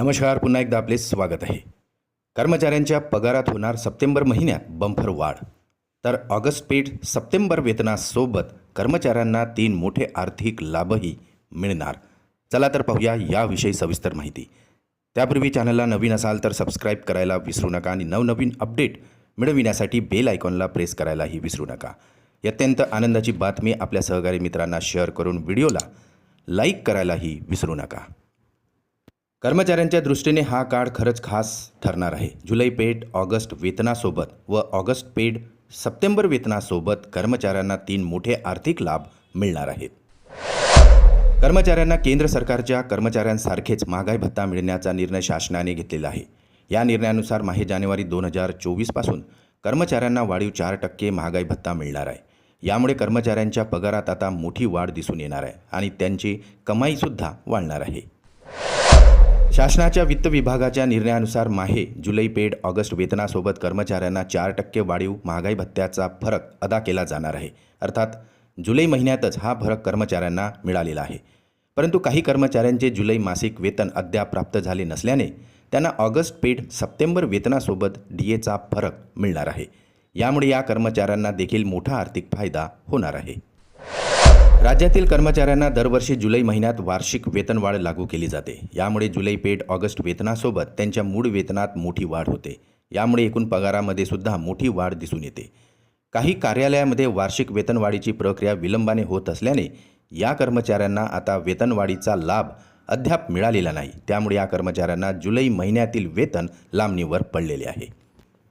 नमस्कार पुन्हा एकदा आपले स्वागत आहे. कर्मचाऱ्यांच्या पगारात होणार सप्टेंबर महिन्यात बंफर वाढ. तर ऑगस्ट पेड सप्टेंबर वेतनासोबत कर्मचाऱ्यांना तीन मोठे आर्थिक लाभही मिळणार. चला तर पाहूया याविषयी सविस्तर माहिती. त्यापूर्वी चॅनलला नवीन असाल तर सबस्क्राईब करायला विसरू नका आणि नवनवीन अपडेट मिळविण्यासाठी बेल आयकॉनला प्रेस करायलाही विसरू नका. अत्यंत आनंदाची बातमी आपल्या सहकारी मित्रांना शेअर करून व्हिडिओला लाईक करायलाही विसरू नका. कर्मचाऱ्यांच्या दृष्टीने हा काळ खरंच खास ठरणार आहे. जुलै पेड ऑगस्ट वेतनासोबत व ऑगस्ट पेड सप्टेंबर वेतनासोबत कर्मचाऱ्यांना तीन मोठे आर्थिक लाभ मिळणार आहेत. कर्मचाऱ्यांना केंद्र सरकारच्या कर्मचाऱ्यांसारखेच महागाई भत्ता मिळण्याचा निर्णय शासनाने घेतलेला आहे. या निर्णयानुसार माहे जानेवारी दोन हजार चोवीसपासून कर्मचाऱ्यांना वाढीव चार टक्के महागाई भत्ता मिळणार आहे. यामुळे कर्मचाऱ्यांच्या पगारात आता मोठी वाढ दिसून येणार आहे आणि त्यांची कमाईसुद्धा वाढणार आहे. शासनाच्या वित्त विभागाच्या निर्णयानुसार माहे जुलै पेड ऑगस्ट वेतनासोबत कर्मचाऱ्यांना चार टक्के वाढीव महागाई भत्त्याचा फरक अदा केला जाणार आहे. अर्थात जुलै महिन्यातच हा फरक कर्मचाऱ्यांना मिळालेला आहे. परंतु काही कर्मचाऱ्यांचे जुलै मासिक वेतन अद्याप प्राप्त झाले नसल्याने त्यांना ऑगस्ट पेड सप्टेंबर वेतनासोबत डी एचा फरक मिळणार आहे. यामुळे या कर्मचाऱ्यांना देखील मोठा आर्थिक फायदा होणार आहे. राज्यातील कर्मचाऱ्यांना दरवर्षी जुलै महिन्यात वार्षिक वेतनवाढ लागू केली जाते. यामुळे जुलै पेड ऑगस्ट वेतनासोबत त्यांच्या मूळ वेतनात मोठी वाढ होते. यामुळे एकूण पगारामध्ये सुद्धा मोठी वाढ दिसून येते. काही कार्यालयामध्ये वार्षिक वेतनवाढीची प्रक्रिया विलंबाने होत असल्याने या कर्मचाऱ्यांना आता वेतनवाढीचा लाभ अद्याप मिळालेला नाही. त्यामुळे या कर्मचाऱ्यांना जुलै महिन्यातील वेतन लांबणीवर पडलेले आहे.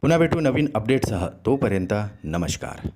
पुन्हा भेटू नवीन अपडेटसह तोपर्यंत नमस्कार.